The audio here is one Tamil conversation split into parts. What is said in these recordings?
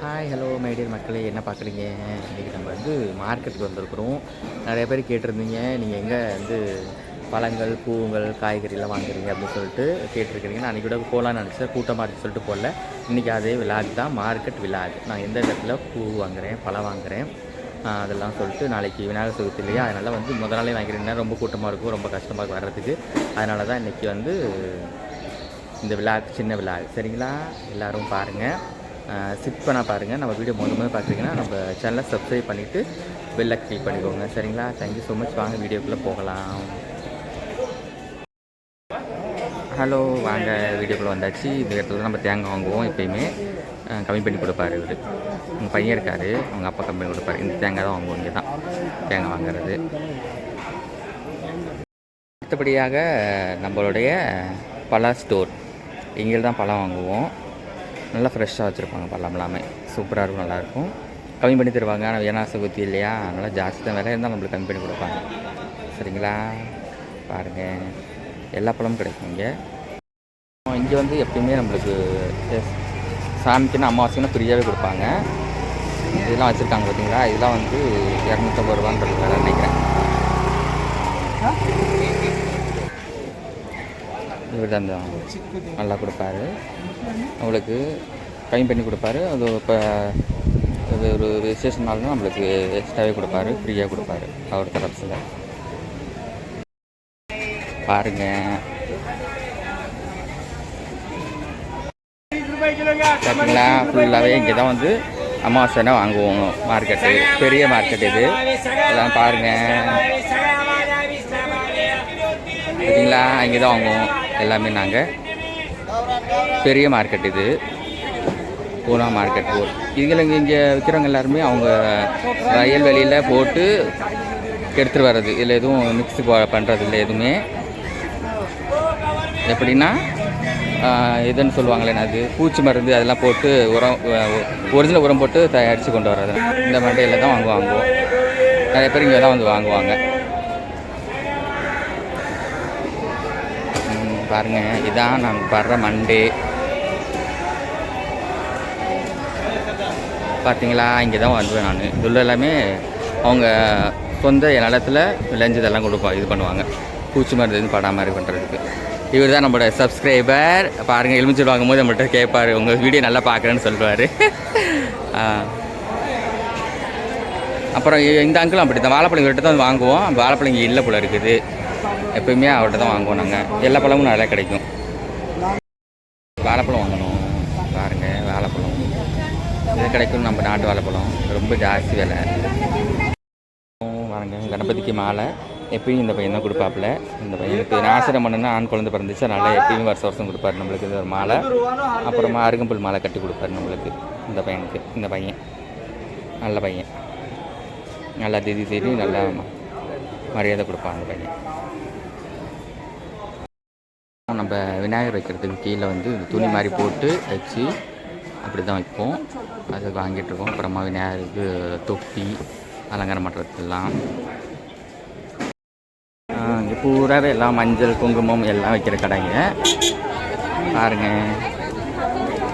ஹாய் ஹலோ மைடியர் மக்களே. என்ன பார்க்குறீங்க? இன்றைக்கி நம்ம வந்து மார்க்கெட்டுக்கு வந்திருக்கிறோம். நிறைய பேர் கேட்டிருந்தீங்க. நீங்கள் எங்கே வந்து பழங்கள் பூங்கள் காய்கறிலாம் வாங்குறீங்க அப்படின்னு சொல்லிட்டு கேட்டிருக்கிறீங்க. நான் அன்றைக்கி கூட போகலான்னு நினச்சேன். கூட்டமாக இருக்குன்னு சொல்லிட்டு போகல. இன்றைக்கி அதே விழாக்கு தான் மார்க்கெட் விலாக் நான் எந்த இடத்துல பூ வாங்குகிறேன் பழம் வாங்குகிறேன் அதெல்லாம் சொல்லிட்டு நாளைக்கு விநாயகர் சதுர்த்தி இல்லையா? அதனால் வந்து முத நாளே வாங்கிக்கிறீங்கன்னா ரொம்ப கூட்டமாக இருக்கும். ரொம்ப கஷ்டமாக இருக்கும் வர்றதுக்கு. அதனால தான் இன்றைக்கி வந்து இந்த விழா சின்ன விழா சரிங்களா? எல்லோரும் பாருங்கள் சிப் பண்ணால் பாருங்கள் நம்ம வீடியோ முதல் முதல்ல பார்க்குறீங்கன்னா நம்ம சேனலை சப்ஸ்கிரைப் பண்ணிவிட்டு பெல்லை கிளிக் பண்ணிக்கோங்க. சரிங்களா? தேங்க்யூ ஸோ மச் வாங்க வீடியோக்குள்ளே போகலாம். ஹலோ வாங்க வீடியோக்குள்ளே வந்தாச்சு. இந்த இடத்துல நம்ம தேங்காய் வாங்குவோம் எப்பயுமே. கம்மி பண்ணி கொடுப்பாரு இவர். உங்கள் பையன் இருக்கார். அவங்க அப்பா கம்மி பண்ணி கொடுப்பாரு. இந்த தேங்காய் தான் வாங்குவோம் இங்கே தான் தேங்காய் வாங்குறது. அடுத்தபடியாக நம்மளுடைய பழ ஸ்டோர் இங்கே தான் பழம் வாங்குவோம். நல்லா ஃப்ரெஷ்ஷாக வச்சுருப்பாங்க பழம் எல்லாமே. சூப்பராக இருக்கும் நல்லாயிருக்கும். கம்மி பண்ணி தருவாங்க ஆனால் ஏனாசை குத்தி இல்லையா? அதனால் ஜாஸ்தி தான் விலை இருந்தால் நம்மளுக்கு கம்மி பண்ணி கொடுப்பாங்க. சரிங்களா? பாருங்கள் எல்லா பழமும் கிடைக்கும் இங்கே. இங்கே வந்து எப்பயுமே நம்மளுக்கு சாமிக்குன்னு அமாவாசைக்குன்னு ஃப்ரீயாகவே கொடுப்பாங்க. இதெல்லாம் வச்சுருக்காங்க பார்த்தீங்களா இதெல்லாம் வந்து இரநூத்தம்பது ரூபான்றது நினைக்கிறேன். இவர் தான் நல்லா கொடுப்பாரு. அவளுக்கு கைம் பண்ணி கொடுப்பாரு. அது இப்போ ஒரு விசேஷ நாள்னா நம்மளுக்கு எக்ஸ்ட்ராவே கொடுப்பாரு. ஃப்ரீயாக கொடுப்பாரு அவர் தரப்பில். பாருங்க. பார்த்தீங்களா ஃபுல்லாகவே இங்கே தான் வந்து அமாவாசைனா வாங்குவோம் மார்க்கெட்டு பெரிய மார்க்கெட் இது. இதெல்லாம் பாருங்கள் பார்த்தீங்களா இங்கே தான் வாங்குவோம். எல்லாமே நாங்கள் பெரிய மார்க்கெட் இது. பூனா மார்க்கெட் போர் இதில் இங்கே இங்கே விற்கிறவங்க எல்லாருமே அவங்க வயல்வெளியில் போட்டு எடுத்துகிட்டு வர்றது. இதில் எதுவும் மிக்ஸு பண்ணுறது இல்லை எதுவுமே. எப்படின்னா எதுன்னு சொல்லுவாங்களே அது பூச்சி மருந்து அதெல்லாம் போட்டு உரம் ஒரிஜினல் உரம் போட்டு தயாரித்து கொண்டு வர்றது. இந்த மண்டையில் தான் வாங்குவாங்க. நிறைய பேர் இங்கே தான் வந்து வாங்குவாங்க. பாருங்கள் பாருங்க இதான் நாங்கள் வர்ற மண்டே. பார்த்தீங்களா இங்கே தான் வந்துவேன் நான். இதுள்ள எல்லாமே அவங்க சொந்த நிலத்தில் விளைஞ்சதெல்லாம் கொடுப்போம் இது பண்ணுவாங்க. பூச்சி மருந்து எதுவும் படாமல் இது பண்ணுறதுக்கு இவர் தான் நம்மளோட சப்ஸ்கிரைபர் பாருங்கள் எலுமிச்சல் வாங்கும்போது நம்மகிட்ட கேட்பார் உங்கள் வீடியோ நல்லா பார்க்குறேன்னு சொல்லுவார். அப்புறம் இந்த அங்கிளும் அப்படி தான் வாழைப்பழம் கிட்ட தான் வாங்குவோம். வாழைப்பழம் இல்லை போல இருக்குது. எப்பயுமே அவர்கிட்ட தான் வாங்குவோம் நாங்கள் எல்லா பழமும் நல்லா கிடைக்கும். வாழைப்பழம் வாங்கணும். பாருங்கள் வாழைப்பழம். இது கிடைக்கும் நம்ம நாட்டு வாழைப்பழம். ரொம்ப ஜாஸ்தி விலை. வாருங்க கணபதிக்கு மாலை. எப்பயும் இந்த பையன் தான் கொடுப்பாப்புல. இந்த பையனுக்கு நாசரம் பண்ணுன்னா ஆண் குழந்தை பிறந்துச்சு. அதனால் எப்பயும் வருஷம் வருஷம் கொடுப்பாரு நம்மளுக்கு இது ஒரு மாலை. அப்புறமா அருகம்புல் மாலை கட்டி கொடுப்பாரு நம்மளுக்கு இந்த பையனுக்கு. இந்த பையன். நல்ல பையன். நல்லா திதி தேடி நல்லா மரியாதை கொடுப்பான் அந்த பையன். நம்ம விநாயகர் வைக்கிறதுக்கு கீழே வந்து இந்த துணி மாதிரி போட்டு வச்சு அப்படி தான் வைப்போம். அது வாங்கிட்டு இருக்கோம். அப்புறமா விநாயகருக்கு தொப்பி அலங்காரம் பண்ணுறதுக்கெல்லாம் இங்கே பூராவே எல்லாம் மஞ்சள் குங்குமம் எல்லாம் வைக்கிற கடைங்க. பாருங்க.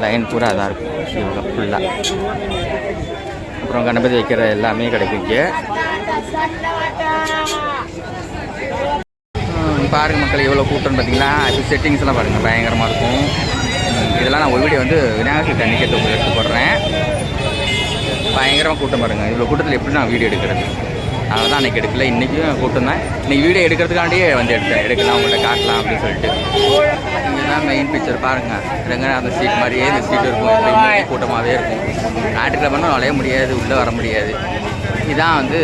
லைன் பூரா அதான் இருக்கும். இவ்வளோ ஃபுல்லாக அப்புறம் கணபதி வைக்கிற எல்லாமே கிடைக்கும் இங்கே. பாருங்கள் பாருங்க மக்கள் எவ்வளோ கூட்டம் பார்த்தீங்கன்னா இப்போ செட்டிங்ஸ் எல்லாம் பயங்கரமாக இருக்கும். இதெல்லாம் நான் ஒரு வீடியோ வந்து விநாயகர் சதுர்த்தி அன்னைக்கு எடுத்து எடுத்து போடுறேன் பயங்கரமாக கூட்டம் பாருங்கள் இவ்வளோ கூட்டத்தில் எப்படி நான் வீடியோ எடுக்கிறது? அதனால தான் அன்றைக்கி எடுக்கல. இன்றைக்கும் கூட்டம் தான். இன்றைக்கி வீடியோ எடுக்கிறதுக்காண்டியே வந்து எடுத்தேன். எடுக்கலாம் உங்கள்கிட்ட காட்டலாம் அப்படின்னு சொல்லிட்டு. இங்கே தான் மெயின் பிக்சர் பாருங்கள் ரெங்க அந்த சீட் மாதிரியே இந்த சீட் இருக்கும். எப்பயுமே கூட்டமாகவே இருக்கும். ஞாயிற்றுக்கிழமை நுழைய முடியாது உள்ளே வர முடியாது. இதான் வந்து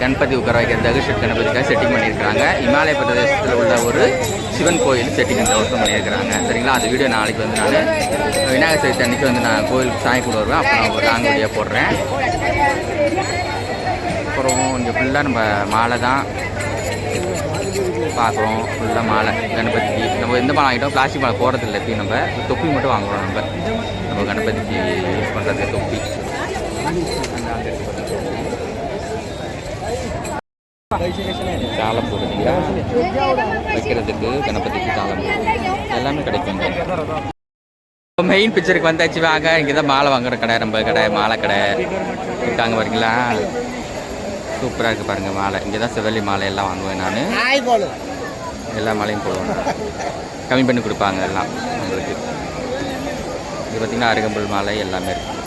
கணபதி உட்கார வைக்கிற தகுஷட் கணபதிக்காக செட்டிங் பண்ணியிருக்கிறாங்க. இமாலய பிரதேசத்தில் உள்ள ஒரு சிவன் கோயில் செட்டிங் இந்த வருஷம் பண்ணியிருக்கிறாங்க. சரிங்களா? அந்த வீடியோ நாளைக்கு வந்து நான் விநாயகர் சதுர்த்தி அன்னைக்கு வந்து நான் கோயிலுக்கு சாமி கூட வருவேன். அப்போ நான் ஒரு லாங் வீடியோ போடுறேன். அப்புறம் இங்கே ஃபுல்லாக நம்ம மாலை தான் பார்க்குறோம் ஃபுல்லாக மாலை கணபதிக்கு. நம்ம எந்த மாலை வாங்கிட்டோம்? பிளாஸ்டிக் மாலை போகிறது இல்லை எப்பயும் நம்ம. தொப்பி மட்டும் வாங்குறோம் நம்ம. நம்ம கணபதிக்கு யூஸ் பண்ணுறது தொப்பி. தாளம் போடுறீங்களா வைக்கிறதுக்கு கணபதிக்கு தாளம் எல்லாமே கிடைக்கும் இப்போ மெயின் பிக்சருக்கு வந்தாச்சு வாங்க இங்கே தான் மாலை வாங்குற கடை ரொம்ப கடை மாலை கடை. இருக்காங்க பாருங்களா? சூப்பராக இருக்குது பாருங்கள் மாலை. இங்கே தான் சிவல்லி மாலை எல்லாம் வாங்குவேன் நான். எல்லா மாலையும் போடுவேன். கம்மி பண்ணி கொடுப்பாங்க எல்லாம் உங்களுக்கு. இது பார்த்திங்கன்னா அருகம்புல் மாலை எல்லாமே இருக்குது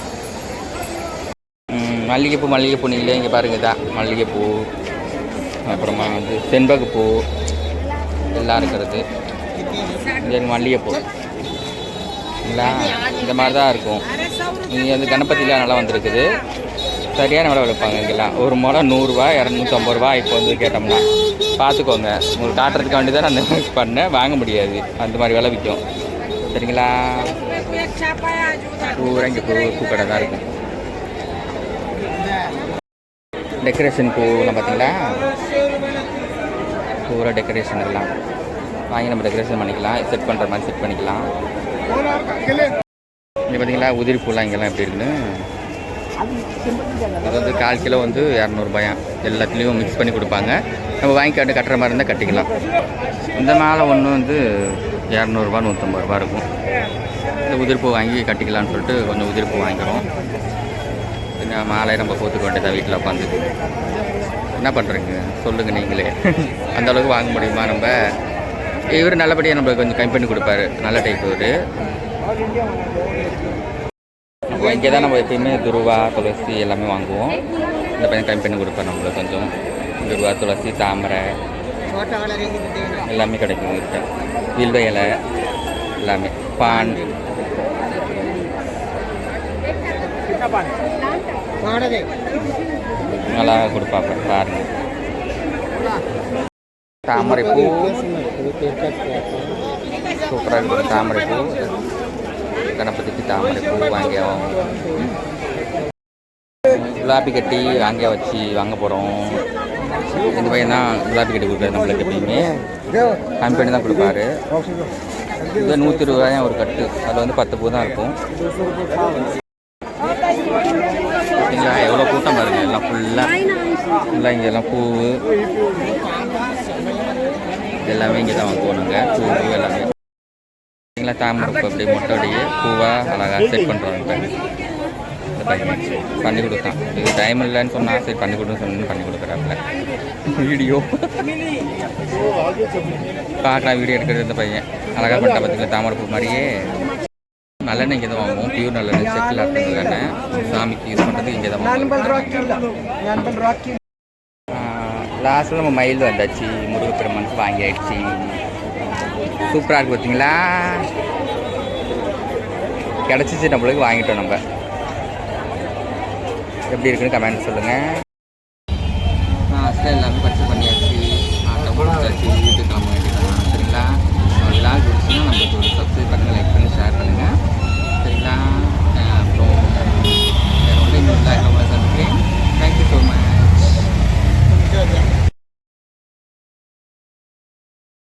மல்லிகைப்பூ மல்லிகைப்பூ நீங்களே இங்கே பாருங்கள் தான் மல்லிகைப்பூ. அப்புறமா வந்து செண்பகப்பூ எல்லாம் இருக்கிறது. தென் மல்லிகைப்பூ. இல்லை இந்த மாதிரி தான் இருக்கும். இங்கே வந்து கணபதிலாம் நல்லா வந்திருக்குது. சரியான விலை வளர்ப்பாங்க இங்கெல்லாம். ஒரு முளம் நூறுரூவா இரநூத்தம்பது ரூபா இப்போ வந்து கேட்டோம்னா. பார்த்துக்கோங்க. உங்களுக்கு காட்டுறதுக்கு வேண்டி தான் அந்த பண்ணேன் வாங்க முடியாது. அந்த மாதிரி விலை விற்கும். சரிங்களா? பூரா இங்கே பூ பூக்கடை தான் இருக்கும். டெக்கரேஷன் பூவெலாம் பார்த்தீங்களா? பூரா டெக்கரேஷன் எல்லாம். வாங்கி நம்ம டெக்கரேஷன் பண்ணிக்கலாம். செட் பண்ணுற மாதிரி செட் பண்ணிக்கலாம். இங்கே பார்த்தீங்களா உதிரி பூலாம் இங்கெல்லாம் எப்படி இருக்குன்னு? இது வந்து கால் கிலோ வந்து இரநூறுபாயா? எல்லாத்துலேயும் மிக்ஸ் பண்ணி கொடுப்பாங்க. நம்ம வாங்கி கட்டு கட்டுற மாதிரி இருந்தால் கட்டிக்கலாம். இந்த மாலை ஒன்று வந்து இரநூறுபா நூற்றம்பது ரூபா இருக்கும். இந்த உதிர்ப்பூ வாங்கி கட்டிக்கலாம்னு சொல்லிட்டு கொஞ்சம் உதிர்ப்பூ வாங்கிக்கிறோம். பின்ன மாலையை நம்ம போத்துக்க வேண்டியதான் வீட்டில் உட்காந்து என்ன பண்ணுறீங்க சொல்லுங்கள் நீங்களே. அந்த அளவுக்கு வாங்க முடியுமா நம்ம? இவர் நல்லபடியாக நம்மளுக்கு கொஞ்சம் கம்மி பண்ணி கொடுப்பாரு. நல்ல டைப் இவர். அப்போ இங்கே தான் நம்ம எப்பயுமே துருவா துளசி எல்லாமே வாங்குவோம். இந்த பையன் கம்மி பண்ணி கொடுப்பாரு நம்மளுக்கு கொஞ்சம். துருவா துளசி தாமரை. எல்லாமே கிடைக்கும் இவர்கிட்ட. வில்வ இலை எல்லாமே. பான். நல்லா கொடுப்பாங்க பாருங்க. தாமரை பூ. சூப்பராக இருக்கும் தாமரை பூ. கணபதிக்கு தாமரை பூ வாங்கி. குலாபி கட்டி வாங்கிய வச்சு வாங்க போகிறோம் இந்த பையன் தான் குலாபி கட்டி கொடுக்குறாரு நம்மளுக்கு எப்பயுமே கம்பெனி தான் கொடுப்பாரு. இது நூற்றி இருபது ரூபாயும் ஒரு கட்டு. அதில் வந்து பத்து பூ தான் இருக்கும். பார்த்தீங்களா எவ்வளோ கூட்டம் பாருங்க. எல்லாம் ஃபுல்லாக ஃபுல்லாக இங்கே எல்லாம் பூ. எல்லாமே இங்கே தான் வாங்குவோம் நாங்கள் பூ எல்லாமே. பார்த்தீங்களா தாமரை பூ அப்படியே மொட்டையோடையே பூவாக அழகாக செட் பண்ணுறாங்க பண்ணி கொடுத்தான். இது டைம் இல்லைன்னு சொன்னால் சரி பண்ணி கொடுன்னு சொன்னு பண்ணி கொடுக்குறாப்புல வீடியோ. பார்க்கலாம் வீடியோ எடுக்கிறது இந்த பையன். அழகாக பண்ணிட்டா பார்த்தீங்களா தாமரை பூ மாதிரியே. நல்லெண்ணெய் இங்கே தான் வாங்குவோம். பியூர் நல்லெண்ணெய் செக்கில் ஆட்டு நல்லெண்ணெய். சாமிக்கு யூஸ் பண்ணுறது இங்கே தான் லாஸ்ட்டில் நம்ம மயில் வந்தாச்சு. முருகப்பெருமானுக்கு வாங்கி ஆயிடுச்சு சூப்பராக இருக்கு பார்த்தீங்களா கிடச்சிச்சு நம்மளுக்கு வாங்கிட்டோம் நம்ம. எப்படி இருக்குன்னு கமெண்ட் சொல்லுங்கள் லாஸ்ட்டில் எல்லாமே